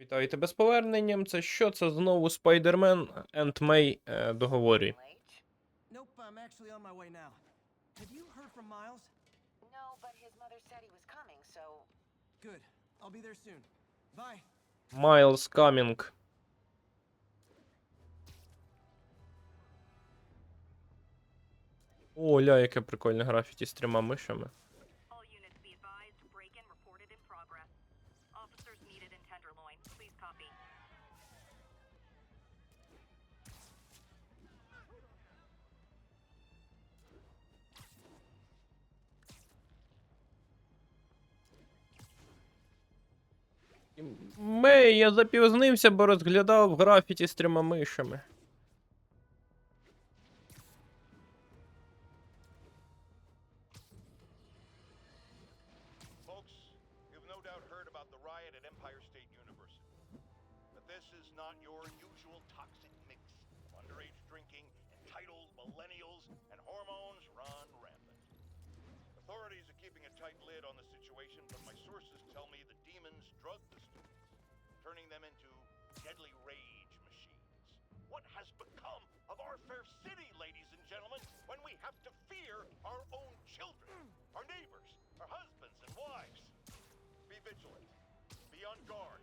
Вітаю тебе з поверненням. Це що? Це знову Спайдермен Енд Мей е, договорі. Nope, I'm actually on my way now. Have you heard from Miles? No, but his mother said he was coming, so Good. I'll be there soon. Bye. Майлз Камінг. О, ля, яке прикольне графіті з трьома мишами. Мей, я запізнився, бо розглядав графіті з трьома мишами. Become of our fair city, ladies and gentlemen, when we have to fear our own children, our neighbors, our husbands and wives? Be vigilant, be on guard,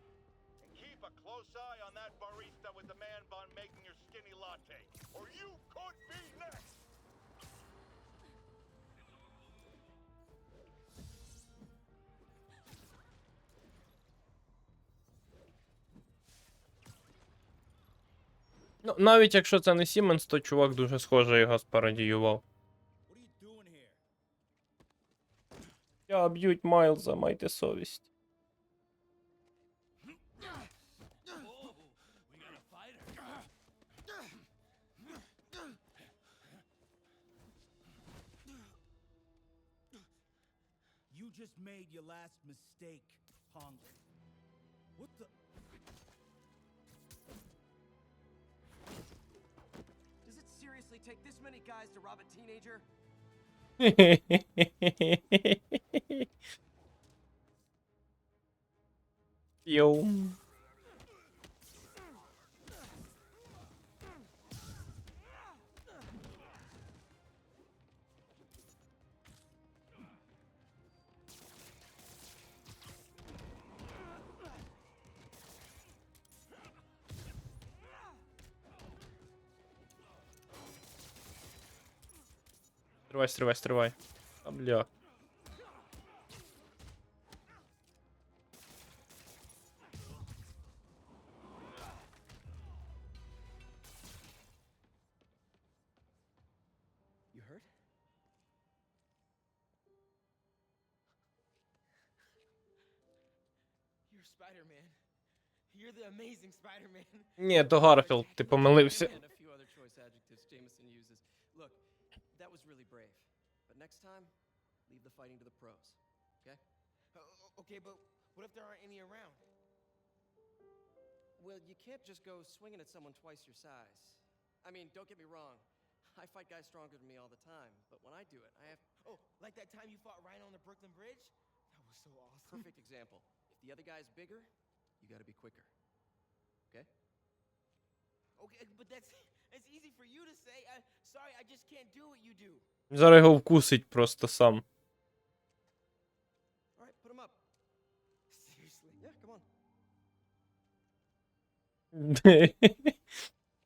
and keep a close eye on that barista with the man bun making your skinny latte, or you could be next! Ну, навіть якщо це не Сіменс, то чувак дуже схоже його here? Я б'ють Майлза, майте совість. Just made your last mistake, punk. seriously take this many guys to rob a teenager? Yo. Hmm. стривай, стривай, стривай. А бля. Ні, то Гарфілд, ти помилився. okay, but what if there aren't any around? Well, you can't just go swinging at someone twice your size. I mean, don't get me wrong. I fight guys stronger than me all the time, but when I do it, I have Oh, like that time you fought Rhino on the Brooklyn Bridge? That was so awesome. perfect example. If the other guy's bigger, you got to be quicker. Okay? Okay, but that's that's easy for you to say. I, sorry, I just can't do what you do. Зараз його вкусить просто сам.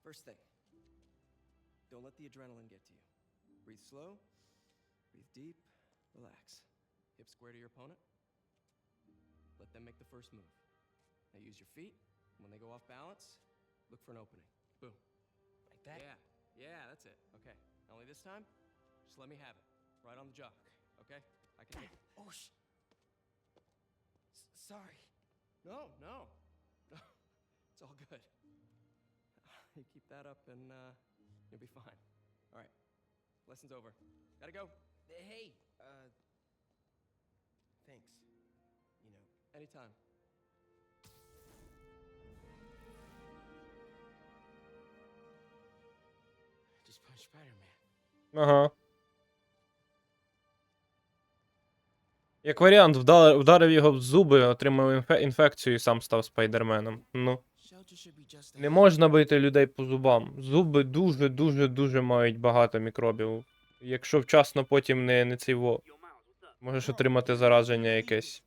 First thing, don't let the adrenaline get to you. Breathe slow, breathe deep, relax. Hip square to your opponent. Let them make the first move. Now use your feet. When they go off balance, look for an opening. Boom. Like that? Yeah, yeah, that's it. Okay. Only this time, just let me have it. Right on the jaw. Okay? I can take it. Oh, sh- S- sorry. No, no, no. It's all good. You keep that up and uh, you'll be fine. All right. Lesson's over. Gotta go. Uh, Hey, uh, thanks. You know, Anytime. just punch Spider-Man. Ага. Як варіант, вдарив його в зуби, отримав інфекцію і сам став спайдерменом. Ну, не можна бити людей по зубам. Зуби дуже-дуже-дуже мають багато мікробів. Якщо вчасно потім не не цей во. Можеш отримати зараження якесь.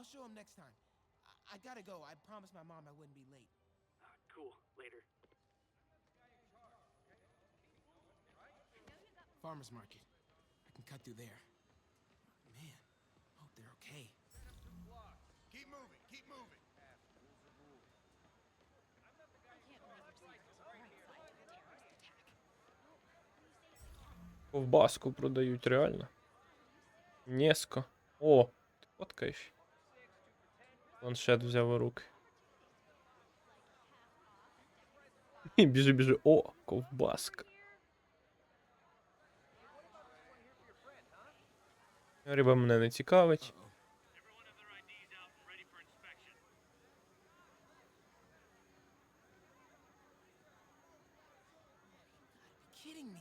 I'll show him next time. I, I gotta go. I promised my mom I wouldn't be late. Uh, cool. Later. Farmer's market. I can cut through there. Man, hope they're okay. Keep moving, keep moving. Ковбаску продають, реально. Нєско. О, ти фоткаєш. Планшет взяв у руки. І біжи, біжи. О, ковбаска. Риба мене не цікавить. You're kidding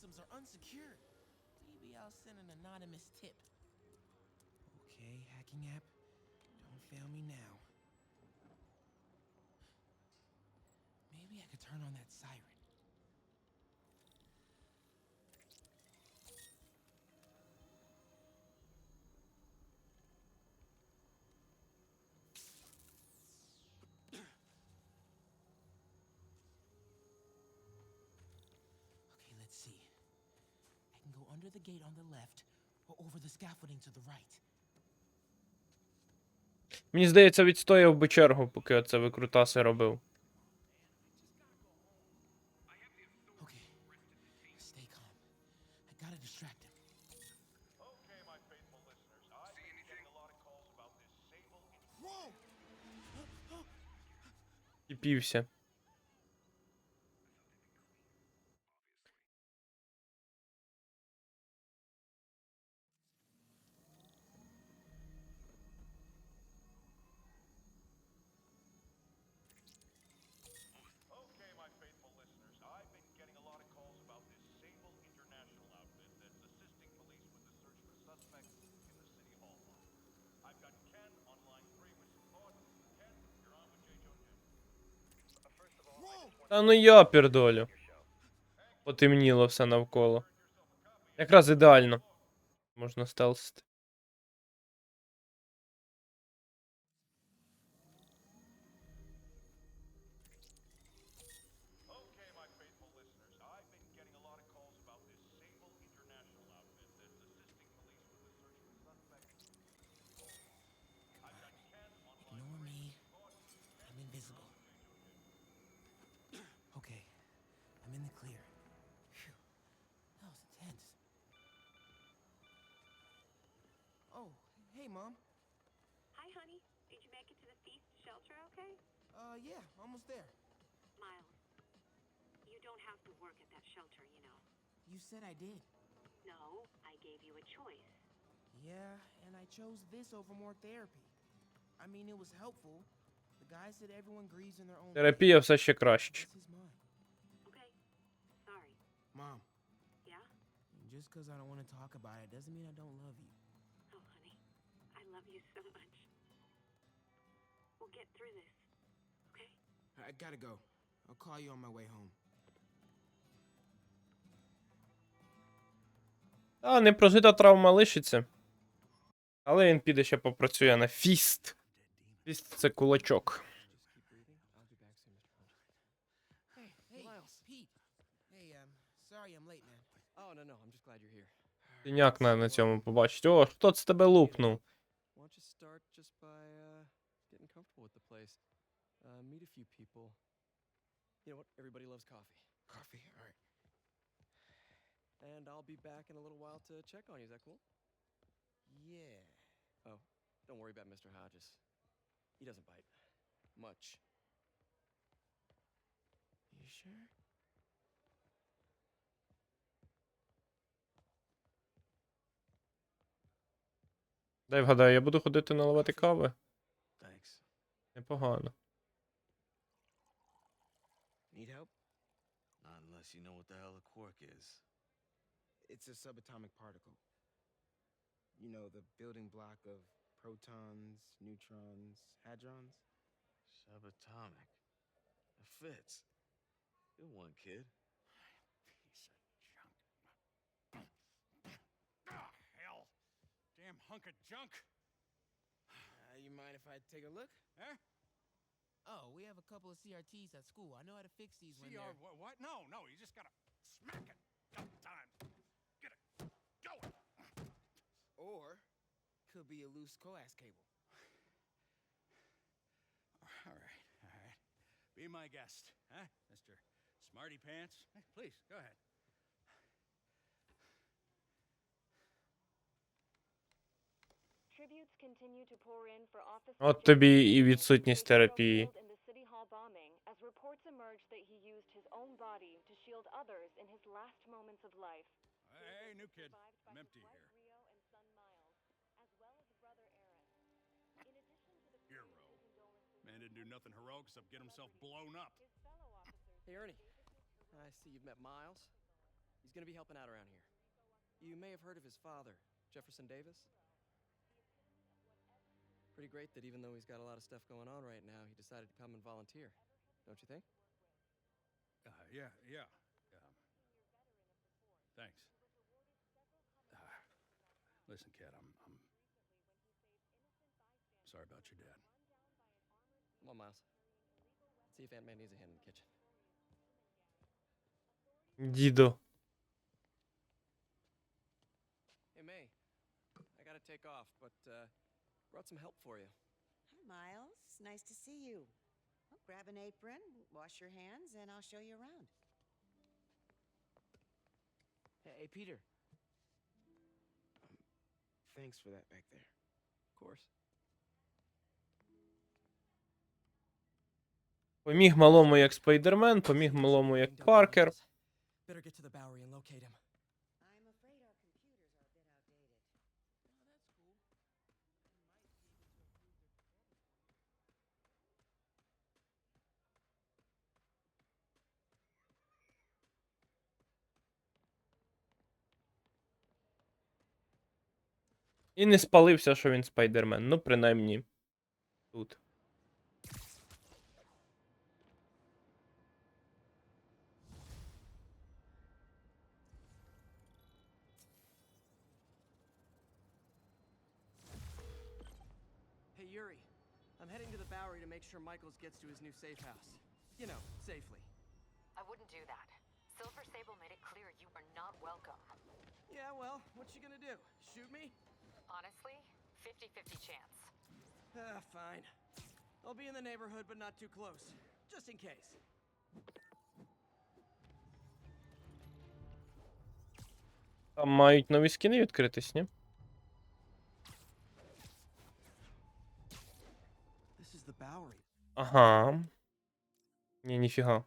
Systems are unsecured. Maybe I'll send an anonymous tip. Okay, hacking app. Don't fail me now. Maybe I could turn on that siren. Under the gate on the left or over the scaffolding to the right. мені здається, відстояв би чергу, поки оце викрутаси робив. Stay Ну я пердолю. Потемніло все навколо. Якраз ідеально. Можна стелсити. hey, Mom. Hi, honey. Did you make it to the feast shelter okay? Uh, yeah, almost there. Miles, you don't have to work at that shelter, you know. You said I did. No, I gave you a choice. Yeah, and I chose this over more therapy. I mean, it was helpful. The guy said everyone grieves in their own way. Терапія все ще краще. This is mine. Okay. Sorry. Mom, Yeah? just because I don't want to talk about it doesn't mean I don't love you. love you so much. We'll get through this, okay? I gotta go. I'll call you on my way home. А, не травма лишиться. Але він піде ще попрацює на фіст. Фіст це кулачок. Тіняк на, на цьому побачить. О, хто це тебе лупнув? Everybody loves coffee. Coffee, all right. and I'll be back in a little while to check on you. Is that cool? Yeah. Oh, don't worry about Mr. Hodges. He doesn't bite. Much. You sure? Дай вгадаю, я буду ходити наливати кави. Thanks. Непогано. Unless you know what the hell a quark is. It's a subatomic particle. You know, the building block of protons, neutrons, hadrons. Subatomic. It fits. Good one, kid. Piece of junk. Ah, hell. Damn hunk of junk. Uh, you mind if I take a look? Huh? Oh, we have a couple of CRTs at school. I know how to fix these when CR, they're... what, what? No, no, you just gotta smack it. Couple times. Get it. Going. Or could be a loose coax cable. All right, all right. Be my guest, huh, Mr. Smarty Pants? Eh, Please, go ahead. Tributes continue to pour in for Officer От тобі Jeffrey і Dahmer, відсутність 34 терапії. reports that he used his own body to shield others in his last moments of life. He Hey, new kid. I'm empty wife, here. Rio, and son Miles, as well as brother Aaron. In addition to the Hero. Man didn't do nothing heroic except get himself blown up. his fellow officers Hey, Ernie. I see you've met Miles. He's gonna be helping out around here. You may have heard of his father, Jefferson Davis. Pretty great that even though he's got a lot of stuff going on right now, he decided to come and volunteer. Don't you think? Uh, yeah, yeah. Um, thanks. Uh, listen, kid, I'm, I'm sorry about your dad. Come on, Miles. Let's see if Aunt May needs a hand in the kitchen. Dido. Hey, May. I gotta take off, but uh, brought some help for you. Hi, Miles. Nice to see you. Well, grab an apron, wash your hands, and I'll show you around. Hey, hey, Peter. Um, thanks for that back there. Of course. Поміг малому як Спайдермен, поміг малому як Паркер. Better get to the Bowery and locate him. І не спалився, що він Спайдермен. Ну, принаймні. Тут. Hey, Yuri. I'm heading to the Bowery to make sure Michaels gets to his new safe house. You know, safely. I wouldn't do that. Silver Sable made it clear you are not welcome. Yeah, well, what's she gonna do? Shoot me? Honestly, 50-50 chance. Ah, fine. I'll be in the neighborhood, but not too close. Just in case. Там мають нові скини відкритись, ні? This is the Bowery. Ага. Ні, ніфіга.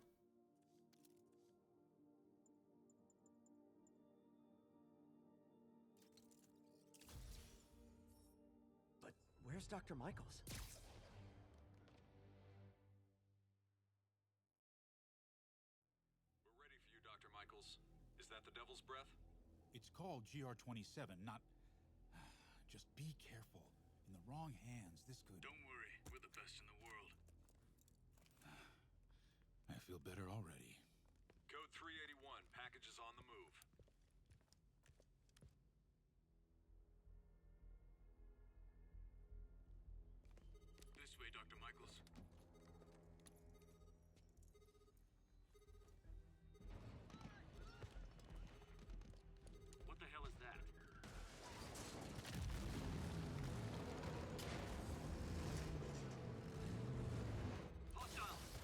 Dr. Michaels? We're ready for you, Dr. Michaels. Is that the Devil's Breath? It's called GR27, not. Just be careful. In the wrong hands, this could. Don't worry, we're the best in the world. I feel better already. Code 381, package is on the move. Dr. Michaels. What the hell is that?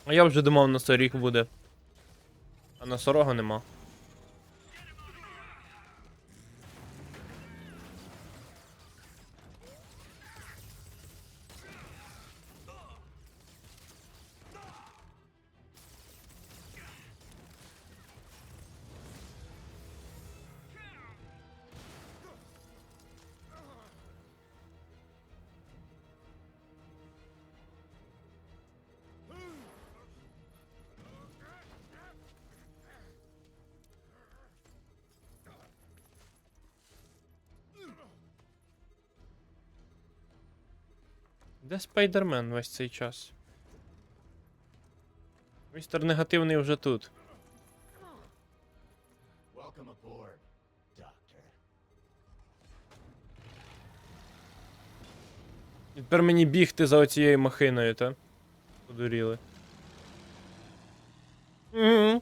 А я вже думав, на носоріг буде. А носорога нема. Де Спайдермен весь цей час? Містер негативний вже тут. І тепер мені бігти за оцією махиною, та? Подуріли. Угу.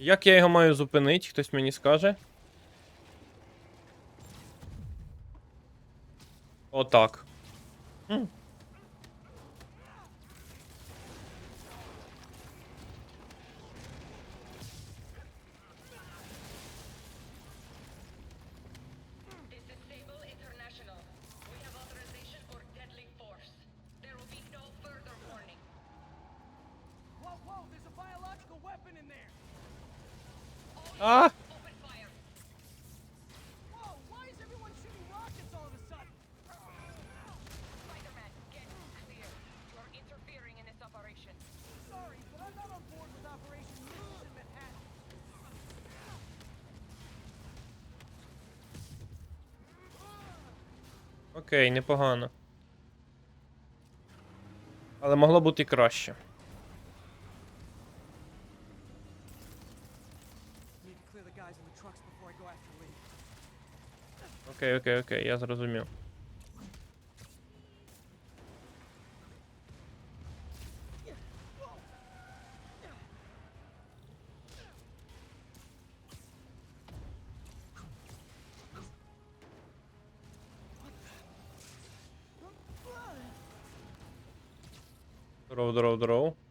Як я його маю зупинити? Хтось мені скаже? Отак. Хм. This is Sable International. We have authorization for deadly force. There will be no further warning. Whoa, whoa, there's a biological weapon in there. А! Open fire. Whoa, why is everyone shooting rockets all of a sudden? Spider-Man, get clear. You're interfering in this operation. Sorry, but I'm not on board with Operation Missiles in Manhattan. Окей, непогано. Але могло бути краще. окей, окей, я зрозумів. Здорово, здорово, здорово.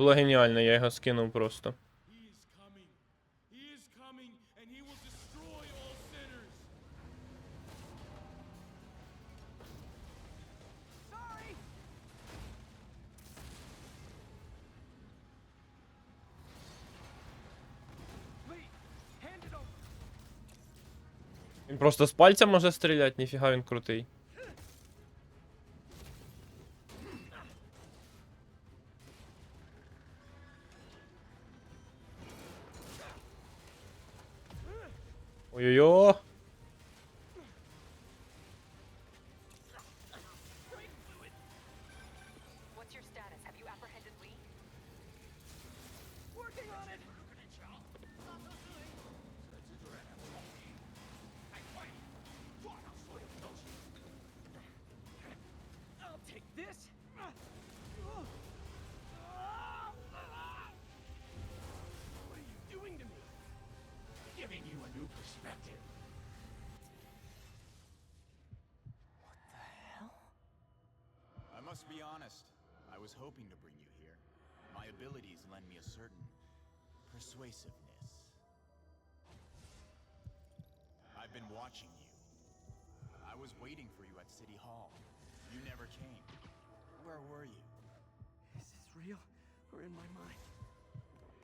було геніально, я його скинув просто. Він просто з пальця може стріляти, ніфіга він крутий. Yoyo. A new perspective. I must be honest. I was hoping to bring you here. My abilities lend me a certain persuasiveness. I've been watching you. I was waiting for you at City Hall. You never came. Where were you? Is this real or in my mind?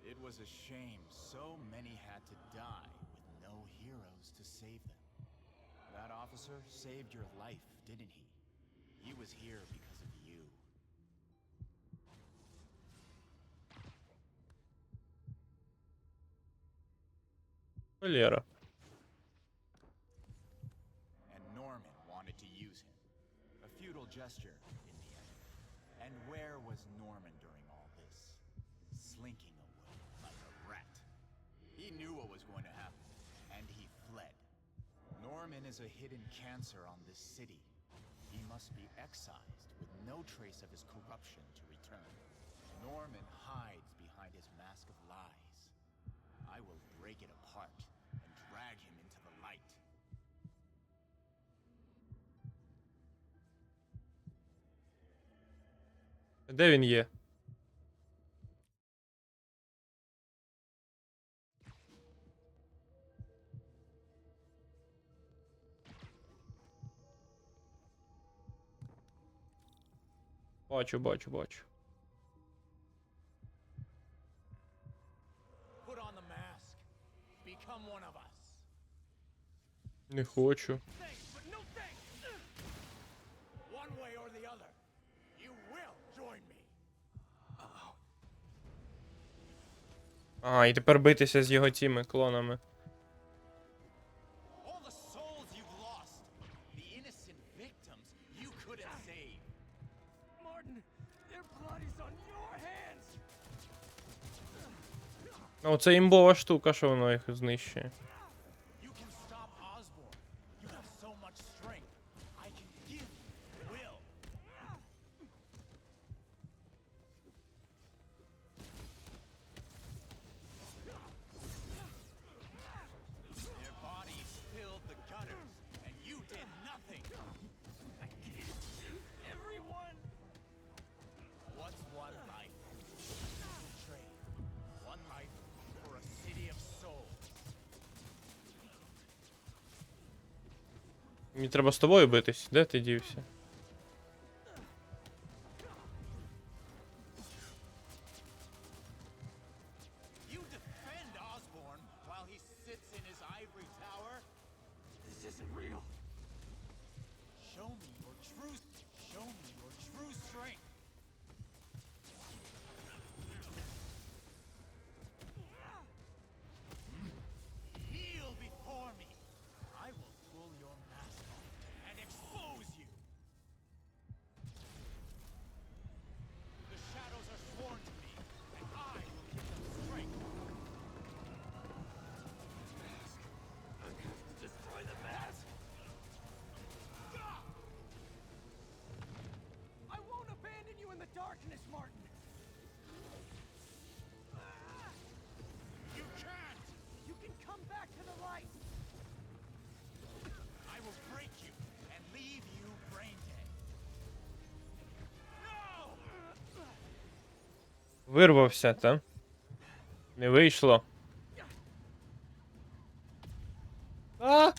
It was a shame so many had to die no heroes to save them. That officer saved your life, didn't he? He was here because of you. Валера. And Norman wanted to use him. A futile gesture, in the end. And where was Norman during all this? Slinking away like a rat. He knew what was is a hidden cancer on this city. He must be excised with no trace of his corruption to return. Norman hides behind his mask of lies. I will break it apart and drag him into the light. Де він є? Бачу, бачу, бачу. Не хочу. А, і тепер битися з його тіми клонами. Це імбова штука, що воно їх знищує. Мені треба з тобою битись. Де ти дівся? Вирвався, та? Не вийшло. А!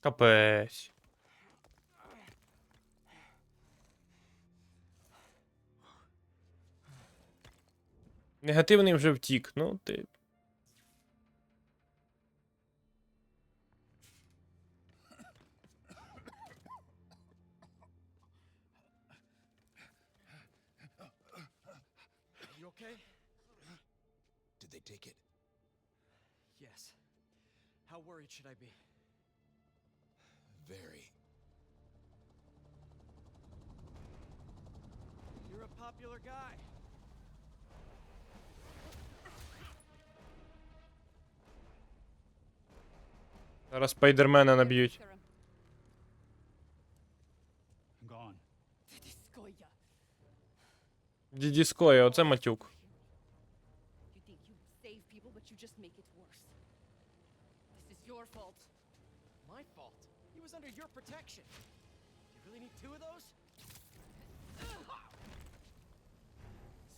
Капець. Негативний вже втік, ну ти. You okay? Did they take it? Yes. How worried should I be? Very. You're a popular guy. Really need two of those?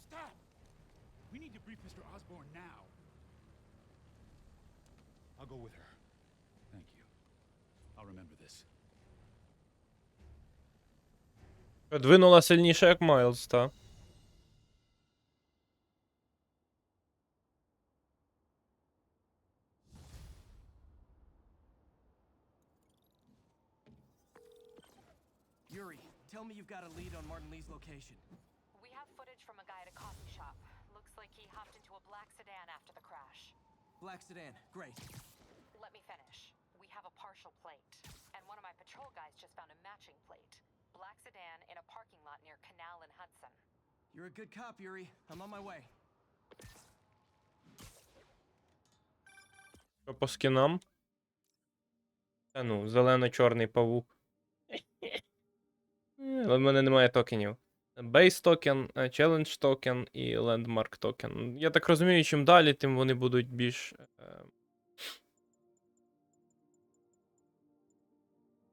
Stop! We need to brief Mr. Osborne now. I'll go with her. this. Двинула сильніше, як Майлз, та. Yuri, tell me you've got a lead on Martin Lee's location. We have footage from a guy at a coffee shop. Looks like he hopped into a black sedan after the crash. Black sedan, great. Patrol guys just found a matching plate. Black sedan in a parking lot near Canal and Hudson. You're a good cop, Yuri. I'm on my way. Що по скінам? Та ну, зелено-чорний павук. але в мене немає токенів. Base токен, е, Challenge токен і Landmark токен. Я так розумію, чим далі, тим вони будуть більш.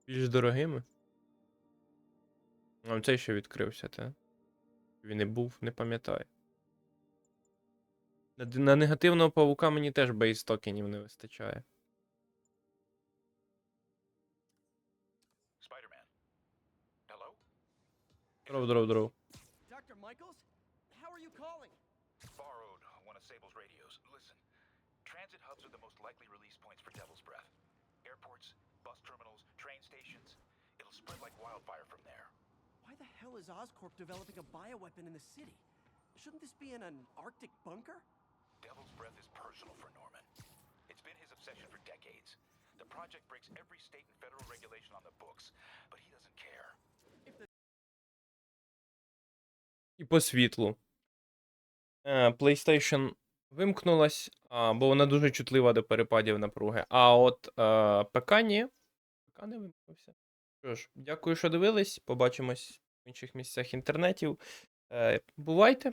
Більш дорогими. А цей ще відкрився, та? Він і був, не пам'ятаю. На, негативного павука мені теж бейс токенів не вистачає. Spider-Man. Hello? Дров, дров, дров. Dr. Michaels? How are you calling? Borrowed one of Sable's radios. Listen, transit hubs are the most likely release points for Devil's Breath. Airports, bus terminals, train stations. It'll spread like wildfire from there. Why the hell is Oscorp developing a bioweapon in the city? Shouldn't this be in an Arctic bunker? Devil's Breath is personal for Norman. It's been his obsession for decades. The project breaks every state and federal regulation on the books, but he doesn't care. І по світлу. Е, PlayStation вимкнулась, а, бо вона дуже чутлива до перепадів напруги. А от е, ПК ні. ПК не вимкнувся. Що ж, дякую, що дивились. Побачимось в інших місцях інтернетів. Е, бувайте!